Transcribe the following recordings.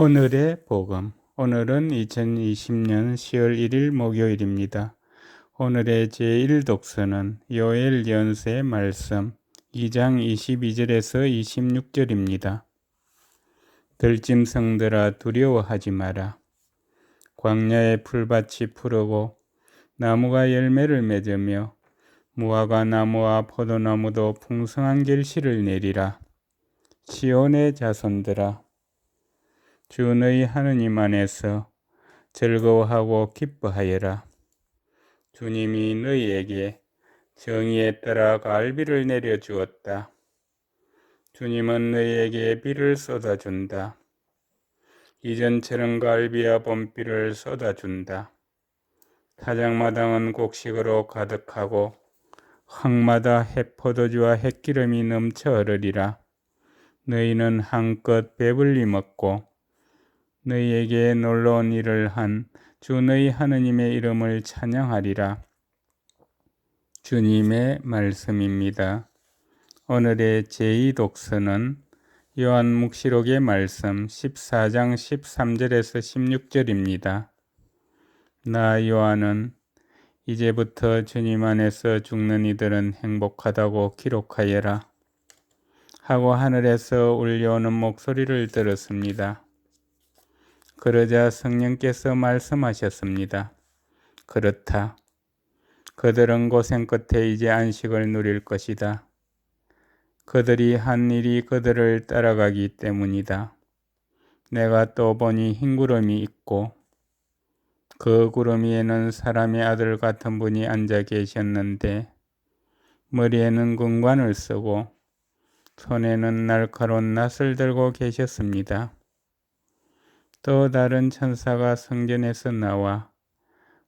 오늘의 복음. 오늘은 2020년 10월 1일 목요일입니다. 오늘의 제1독서는 요엘 연세 말씀 2장 22절에서 26절입니다. 들짐승들아 두려워하지 마라. 광야의 풀밭이 푸르고 나무가 열매를 맺으며 무화과 나무와 포도나무도 풍성한 결실을 내리라. 시온의 자손들아 주 너희 하느님 안에서 즐거워하고 기뻐하여라. 주님이 너희에게 정의에 따라 갈비를 내려 주었다. 주님은 너희에게 비를 쏟아준다. 이전처럼 갈비와 봄비를 쏟아준다. 타작마당은 곡식으로 가득하고 황마다 해포도주와 햇기름이 넘쳐 흐르리라. 너희는 한껏 배불리 먹고 너희에게 놀라운 일을 한 주 너희 하느님의 이름을 찬양하리라. 주님의 말씀입니다. 오늘의 제2독서는 요한 묵시록의 말씀 14장 13절에서 16절입니다. 나 요한은 이제부터 주님 안에서 죽는 이들은 행복하다고 기록하여라. 하고 하늘에서 울려오는 목소리를 들었습니다. 그러자 성령께서 말씀하셨습니다. 그렇다. 그들은 고생 끝에 이제 안식을 누릴 것이다. 그들이 한 일이 그들을 따라가기 때문이다. 내가 또 보니 흰 구름이 있고 그 구름 위에는 사람의 아들 같은 분이 앉아 계셨는데 머리에는 군관을 쓰고 손에는 날카로운 낫을 들고 계셨습니다. 또 다른 천사가 성전에서 나와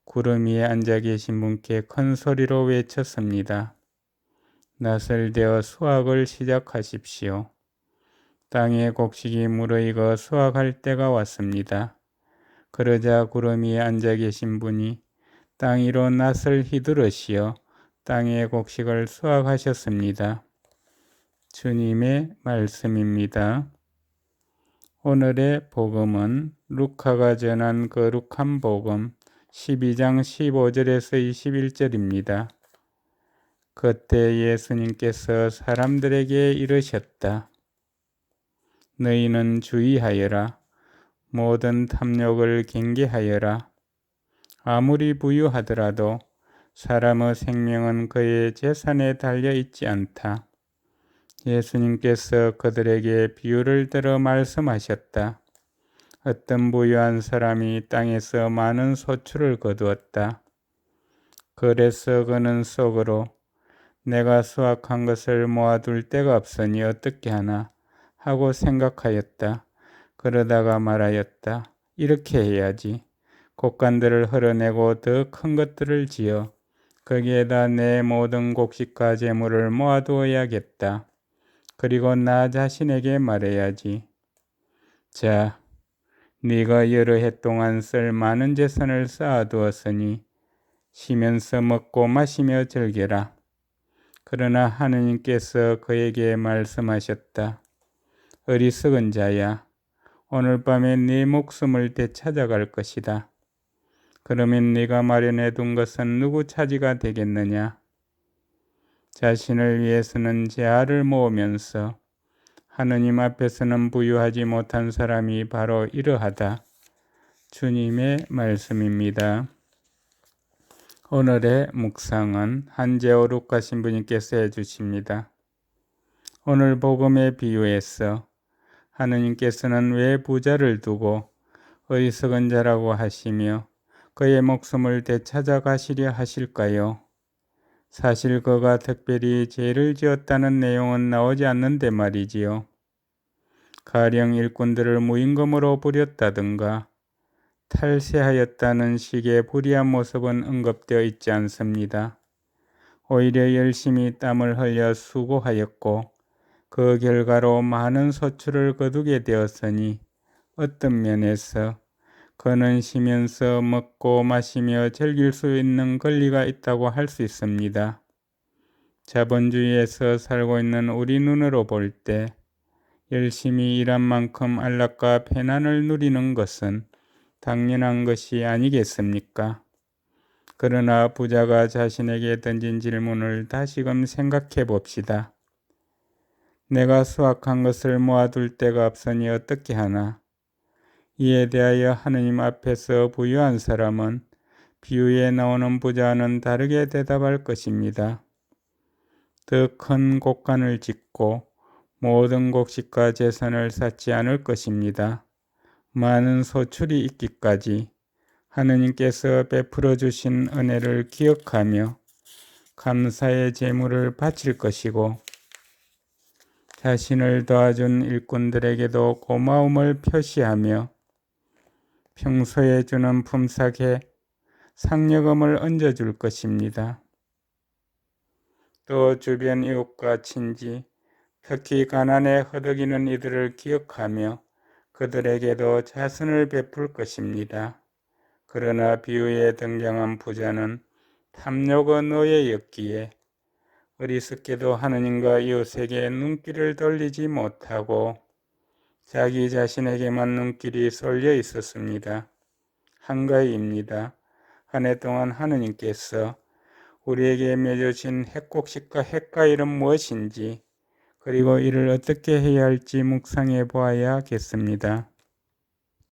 구름 위에 앉아 계신 분께 큰 소리로 외쳤습니다. 낫을 대어 수확을 시작하십시오. 땅의 곡식이 무르익어 수확할 때가 왔습니다. 그러자 구름 위에 앉아 계신 분이 땅 위로 낫을 휘두르시어 땅의 곡식을 수확하셨습니다. 주님의 말씀입니다. 오늘의 복음은 루카가 전한 거룩한 복음 12장 15절에서 21절입니다. 그때 예수님께서 사람들에게 이르셨다. 너희는 주의하여라. 모든 탐욕을 경계하여라. 아무리 부유하더라도 사람의 생명은 그의 재산에 달려 있지 않다. 예수님께서 그들에게 비유를 들어 말씀하셨다. 어떤 부유한 사람이 땅에서 많은 소출을 거두었다. 그래서 그는 속으로 내가 수확한 것을 모아둘 데가 없으니 어떻게 하나 하고 생각하였다. 그러다가 말하였다. 이렇게 해야지. 곡간들을 흘어내고 더 큰 것들을 지어 거기에다 내 모든 곡식과 재물을 모아두어야겠다. 그리고 나 자신에게 말해야지. 자, 네가 여러 해 동안 쓸 많은 재산을 쌓아두었으니 쉬면서 먹고 마시며 즐겨라. 그러나 하느님께서 그에게 말씀하셨다. 어리석은 자야, 오늘 밤에 네 목숨을 되찾아갈 것이다. 그러면 네가 마련해 둔 것은 누구 차지가 되겠느냐? 자신을 위해서는 재알을 모으면서 하느님 앞에서는 부유하지 못한 사람이 바로 이러하다. 주님의 말씀입니다. 오늘의 묵상은 한재호룩과 신부님께서 해주십니다. 오늘 복음의 비유에서 하느님께서는 왜 부자를 두고 어리석은 자라고 하시며 그의 목숨을 되찾아 가시려 하실까요? 사실 그가 특별히 죄를 지었다는 내용은 나오지 않는데 말이지요. 가령 일꾼들을 무임금으로 부렸다든가 탈세하였다는 식의 불의한 모습은 언급되어 있지 않습니다. 오히려 열심히 땀을 흘려 수고하였고 그 결과로 많은 소출을 거두게 되었으니 어떤 면에서 그는 쉬면서 먹고 마시며 즐길 수 있는 권리가 있다고 할 수 있습니다. 자본주의에서 살고 있는 우리 눈으로 볼 때 열심히 일한 만큼 안락과 편안을 누리는 것은 당연한 것이 아니겠습니까? 그러나 부자가 자신에게 던진 질문을 다시금 생각해 봅시다. 내가 수확한 것을 모아둘 데가 없으니 어떻게 하나? 이에 대하여 하느님 앞에서 부유한 사람은 비유에 나오는 부자와는 다르게 대답할 것입니다. 더 큰 곡간을 짓고 모든 곡식과 재산을 쌓지 않을 것입니다. 많은 소출이 있기까지 하느님께서 베풀어 주신 은혜를 기억하며 감사의 제물을 바칠 것이고 자신을 도와준 일꾼들에게도 고마움을 표시하며 평소에 주는 품삯에 상여금을 얹어줄 것입니다. 또 주변 이웃과 친지, 특히 가난에 허덕이는 이들을 기억하며 그들에게도 자선을 베풀 것입니다. 그러나 비유에 등장한 부자는 탐욕의 노예였기에 어리석게도 하느님과 이웃에게 눈길을 돌리지 못하고 자기 자신에게만 눈길이 쏠려 있었습니다. 한가위입니다. 한 해 동안 하느님께서 우리에게 맺어진 핵곡식과 핵가일은 무엇인지 그리고 이를 어떻게 해야 할지 묵상해 보아야겠습니다.